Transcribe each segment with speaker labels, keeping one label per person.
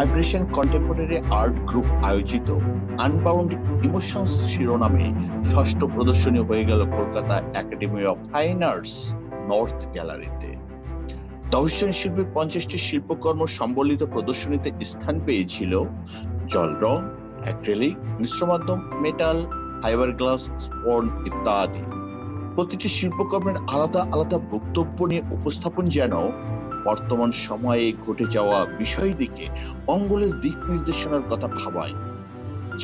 Speaker 1: Vibration contemporary art group আয়োজিত unbound emotions শিরোনামে ষষ্ঠ প্রদর্শনী হয়ে গেল Kolkata academy of fine arts north গ্যালারিতে দশজন শিল্পীর পঞ্চাশটি শিল্পকর্ম সম্বলিত প্রদর্শনীতে স্থান পেয়েছিল জল রং অ্যাক্রেলিক মিশ্র মাধ্যম মেটাল ফাইবার গ্লাস স্পর্ন ইত্যাদি। প্রতিটি শিল্পকর্মের আলাদা আলাদা বক্তব্য নিয়ে উপস্থাপন যেন বর্তমান সময়ে ঘটে যাওয়া বিষয় দিকে অঙ্গলের দিক নির্দেশনার কথা ভাবায়,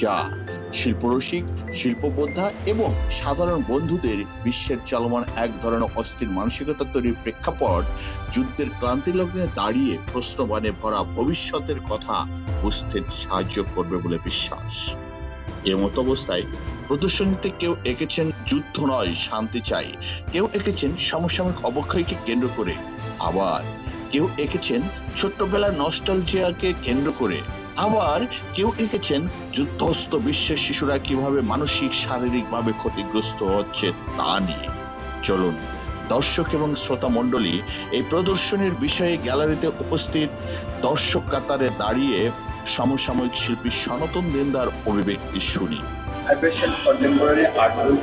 Speaker 1: যা শিল্পরসিক, শিল্পবোদ্ধা এবং সাধারণ বন্ধুদের বিশ্বের চলমান এক ধরনের অস্থির মানসিকতা তৈরির প্রেক্ষাপট যুদ্ধের ক্লান্তি লগ্নে দাঁড়িয়ে প্রশ্নবাণে ভরা ভবিষ্যতের কথা বুঝতে সাহায্য করবে বলে বিশ্বাস। এমত অবস্থায় প্রদর্শনীতে কেউ এঁকেছেন যুদ্ধ নয়, শান্তি চাই। কেউ এঁকেছেন সমসাময়িক অবক্ষয়কে কেন্দ্র করে আবার কেউ এঁকেছেন ছোট্টবেলার নস্টালজিয়াকে কেন্দ্র করে। আবার কেউ এঁকেছেন যুদ্ধস্ত বিশ্বের শিশুরা কীভাবে মানসিক, শারীরিকভাবে ক্ষতিগ্রস্ত হচ্ছে তা নিয়ে। চলুন, দর্শক এবং শ্রোতা মণ্ডলী, এই প্রদর্শনীর বিষয়ে গ্যালারিতে উপস্থিত দর্শক কাতারে দাঁড়িয়ে সমসাময়িক শিল্পী সনাতন দিনদার অভিব্যক্তি শুনি।
Speaker 2: ভাইব্রেশন কন্টেম্পোরারি আর্ট গ্রুপ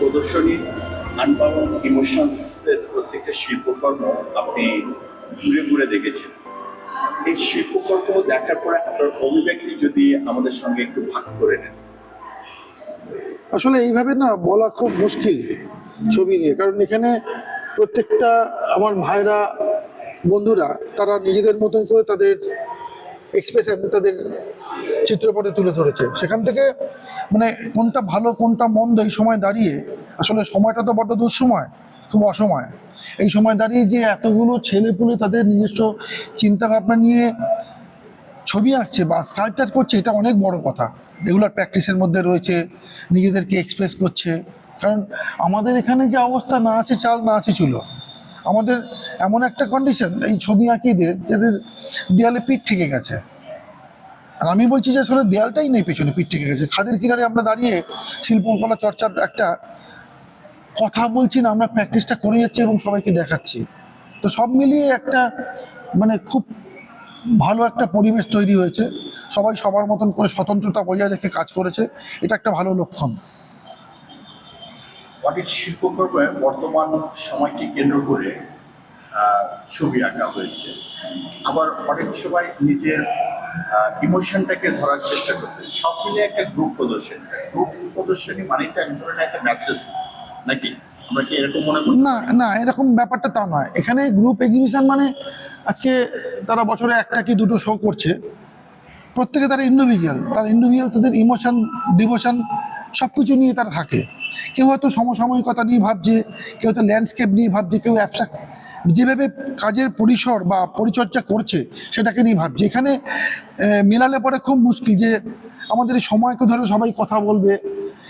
Speaker 2: প্রদর্শনী আনবাউন্ড ইমোশনস শিল্পকর্ম আপনি ঘুরে ঘুরে দেখেছেন। এই শিল্পকর্ম দেখার পরে আপনার অভিব্যক্তি যদি আমাদের সঙ্গে একটু ভাগ করে নেন।
Speaker 3: আসলে এইভাবে না বলা খুব মুশকিল ছবি নিয়ে। কারণ এখানে প্রত্যেকটা আমার ভাইরা, বন্ধুরা, তারা নিজেদের মতন করে তাদের এক্সপ্রেশন তাদের চিত্রপটে তুলে ধরেছে। সেখান থেকে মানে কোনটা ভালো, কোনটা মন্দ এই সময় দাঁড়িয়ে, আসলে সময়টা তো বড্ড দুঃসময়। খুব অসময়। এই সময় দাঁড়িয়ে যে এতগুলো ছেলেপুলে তাদের নিজস্ব চিন্তা ভাবনা নিয়ে ছবি আঁকছে বা স্কাল্পচার করছে, এটা অনেক বড় কথা। রেগুলার প্র্যাকটিসের মধ্যে রয়েছে, নিজেদেরকে এক্সপ্রেস করছে। কারণ আমাদের এখানে যে অবস্থা, না আছে চাল, না আছে ছিল আমাদের এমন একটা কন্ডিশন এই ছবি আঁকিদের যাদের দেয়ালে পিঠ ঠেকে গেছে। আর আমি বলছি যে আসলে দেয়ালটাই নেই পেছনে, পিঠ ঠেকে গেছে। খাদের কিনারে আমরা দাঁড়িয়ে শিল্পকলা চর্চার একটা কথা বলছি না, আমরা প্র্যাকটিসটা করে যাচ্ছি এবং সবাইকে দেখাচ্ছি। তো সব মিলিয়ে একটা মানে খুব ভালো একটা পরিবেশ তৈরি হয়েছে। সবাই সবার মতন করে স্বতন্ত্রতা বজায় রেখে কাজ করেছে। এটা একটা ভালো লক্ষণ।
Speaker 2: অনেক শিল্পকর্মে বর্তমান সময়কে কেন্দ্র করে ছবি আঁকা হয়েছে। আবার অনেক সময় নিজের ইমোশনটাকে ধরার চেষ্টা করছে। সব মিলে একটা গ্রুপ প্রদর্শনী। গ্রুপ প্রদর্শনী মানেই তো এক ধরনের একটা মেসেজ নাকি?
Speaker 3: না না, এরকম ব্যাপারটা তা নয়। এখানে গ্রুপ এক্সিবিশন মানে আজকে তারা বছরে একটা কি দুটো শো করছে। প্রত্যেকে তারা ইন্ডিভিজুয়াল তার ইন্ডিভিজুয়াল তাদের ইমোশন ডিভোশন সব কিছু নিয়ে তারা থাকে। কেউ হয়তো সমসাময়িকতা নিয়ে ভাবছে, কেউ হয়তো ল্যান্ডস্কেপ নিয়ে ভাবছে, কেউ অ্যাবস্ট্রাক্ট যেভাবে কাজের পরিসর বা পরিচর্যা করছে, সেটাকে নিয়ে ভাবছে। এখানে মেলালে পরে খুব মুশকিল যে আমাদের এই সময়কে ধরে সবাই কথা বলবে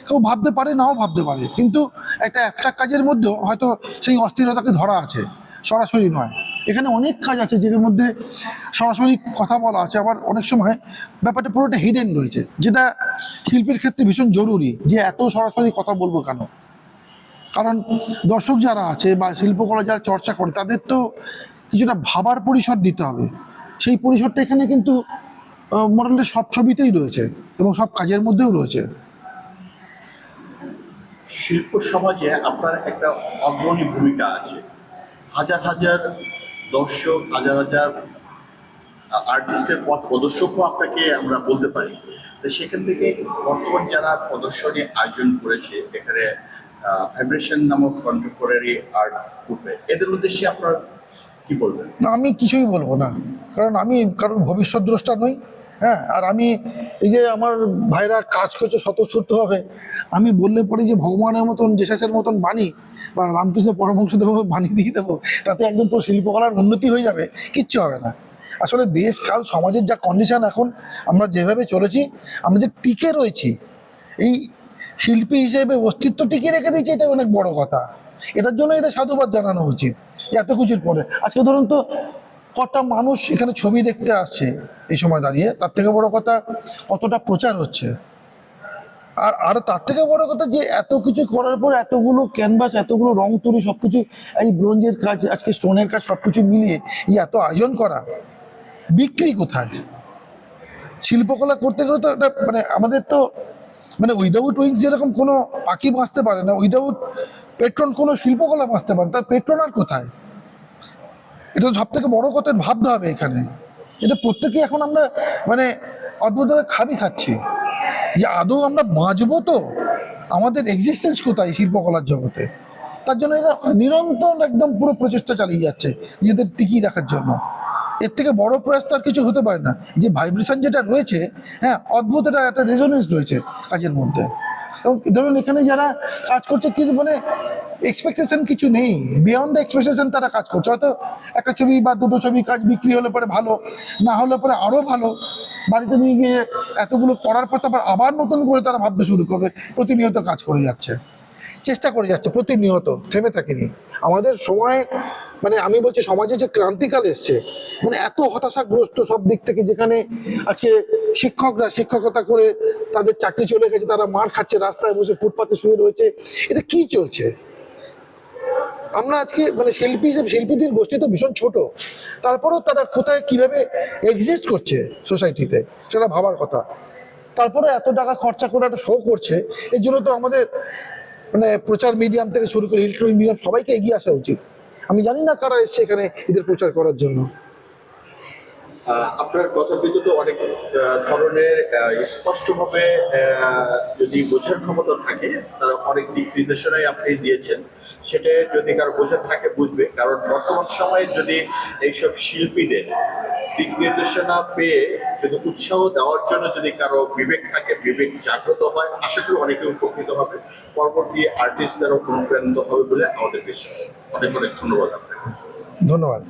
Speaker 3: কেউ ভাবতে পারে, নাও ভাবতে পারে। কিন্তু একটা অ্যাবস্ট্রাক্ট কাজের মধ্যেও হয়তো সেই অস্থিরতাকে ধরা আছে। সরাসরি নয়। এখানে অনেক কাজ আছে যেগুলোর মধ্যে সরাসরি কথা বলা আছে, আবার অনেক সময় ব্যাপারটা পুরোটা হিডেন রয়েছে। যেটা শিল্পীর ক্ষেত্রে ভীষণ জরুরি যে এত সরাসরি কথা বলব কেন? কারণ দর্শক যারা আছে বা শিল্পকলা যারা চর্চা করে, তাদের তো কিছুটা ভাবার পরিসর দিতে হবে। সেই পরিসরটা এখানে কিন্তু মোটামুটি সব ছবিতেই রয়েছে এবং সব কাজের মধ্যেও রয়েছে।
Speaker 2: শিল্প সমাজে আপনার একটা অগ্রণী ভূমিকা আছে। হাজার হাজার দর্শক, হাজার হাজার আর্টিস্টের পথ প্রদর্শকও আপনাকে আমরা বলতে পারি। তো সেখান থেকে বর্তমান যারা প্রদর্শনী আয়োজন করেছে, এখানে ভাইব্রেশন নামক কন্টেম্পোরারি আর্ট গ্রুপে এদের উদ্দেশ্যে আপনার কি বলবেন?
Speaker 3: না, আমি কিছুই বলব না। কারণ আমি, কারণ ভবিষ্যৎ দ্রষ্টা নই। হ্যাঁ আর আমি এই যে আমার ভাইরা কাজ করছে স্বতঃস্ফূর্তভাবে, আমি বললে পরে যে ভগবানের মতন জেসাসের মতন বাণী বা রামকৃষ্ণ পরমহংসদেব বাণী দিয়ে দেবো, তাতে একদম পুরো শিল্পকলার উন্নতি হয়ে যাবে, কিচ্ছু হবে না। আসলে দেশ, কাল, সমাজের যা কন্ডিশন এখন, আমরা যেভাবে চলেছি, আমরা যে টিকে রয়েছি, এই শিল্পী হিসেবে অস্তিত্ব টিকে রেখে দিয়েছে, এটা অনেক বড় কথা। এটার জন্য এদের সাধুবাদ জানানো উচিত, এত কিছুর পরে। আজকে ধরুন তো কটা মানুষ এখানে ছবি দেখতে আসছে এই সময় দাঁড়িয়ে? তার থেকে বড় কথা, কতটা প্রচার হচ্ছে? আর আর তার থেকে বড় কথা যে এত কিছু করার পর এতগুলো ক্যানভাস এতগুলো রং তুলি সব কিছু এই ব্রোঞ্জের কাজ, আজকে স্টোনের কাজ সব কিছু মিলিয়ে এই এত আয়োজন করা, বিক্রি কোথায়? শিল্পকলা করতে গেলে তো এটা মানে আমাদের তো মানে উইদাউট উইংস যেরকম কোনো পাখি বাঁচতে পারে না উইদাউট পেট্রন কোনো শিল্পকলা বাঁচতে পারে। তার পেট্রন আর কোথায়? এটা তো সব থেকে বড় কথা ভাবতে হবে এখানে। এটা প্রত্যেকেই এখন আমরা মানে অদ্ভুতভাবে খাবি খাচ্ছি। যে আদৌ আমরা বাঁচবো তো? আমাদের এক্সিস্টেন্স কোথায় শিল্পকলার জগতে? তার জন্য এরা নিরন্তর একদম পুরো প্রচেষ্টা চালিয়ে যাচ্ছে নিজেদের টিকিয়ে রাখার জন্য। এর থেকে বড় প্রয়াস তো আর কিছু হতে পারে না। যে ভাইব্রেশন যেটা রয়েছে হ্যাঁ অদ্ভুত এটা একটা রেজোনেন্স রয়েছে কাজের মধ্যে। এবং ধরুন এখানে যারা কাজ করছে কিন্তু মানে এক্সপেকটেশন কিছু নেই। বিয়ন্ড দ্য এক্সপেকটেশন তারা কাজ করছে। হয়তো একটা ছবি বা দুটো ছবি কাজ বিক্রি হলে পরে ভালো, না হলে পরে আরও ভালো। বাড়িতে নিয়ে গিয়ে এতগুলো করার পর তারপর আবার নতুন করে তারা ভাবতে শুরু করবে, প্রতিনিয়ত কাজ করে যাচ্ছে। চেষ্টা করে যাচ্ছে, প্রতিনিয়ত থেমে থাকেনি। আমাদের সময় মানে আমি বলছি সমাজে যে ক্রান্তিকাল এসছে মানে এত হতাশাগ্রস্ত সব দিক থেকে যেখানে আজকে শিক্ষকরা শিক্ষকতা করে তাদের চাকরি চলে গেছে, তারা মার খাচ্ছে, রাস্তায় বসে ফুটপাতে শুয়ে রয়েছে। এটা কি চলছে? আমরা আজকে মানে শিল্পী হিসেবে, শিল্পীদের গোষ্ঠী তো ভীষণ ছোট। তারপরেও তারা কোথায় কীভাবে এক্সিস্ট করছে সোসাইটিতে সেটা ভাবার কথা। তারপরে এত টাকা খরচা করে একটা শো করছে, এর জন্য তো আমাদের মানে প্রচার মিডিয়াম থেকে শুরু করে ইলেকট্রনিক মিডিয়াম সবাইকে এগিয়ে আসা উচিত। আমি জানি না কারা এসছে এখানে এদের প্রচার করার জন্য।
Speaker 2: আপনার কথার ভিতরে অনেক ধরনের স্পষ্টভাবে যদি বোঝার ক্ষমতা থাকে তারা অনেক দিক নির্দেশনাই আপনি দিয়েছেন। সেটা যদি কারও বোঝার থাকে, বুঝবে। কারণ বর্তমান সময়ে যদি এইসব শিল্পীদের দিক নির্দেশনা পেয়ে যদি উৎসাহ দেওয়ার জন্য যদি কারও বিবেক থাকে, বিবেক জাগ্রত হয়, আশা করি অনেকে উপকৃত হবে। পরবর্তী আর্টিস্টদেরও অনুপ্রাণিত হবে বলে আমাদের বিশ্বাস। অনেক অনেক ধন্যবাদ আপনাকে।
Speaker 3: ধন্যবাদ।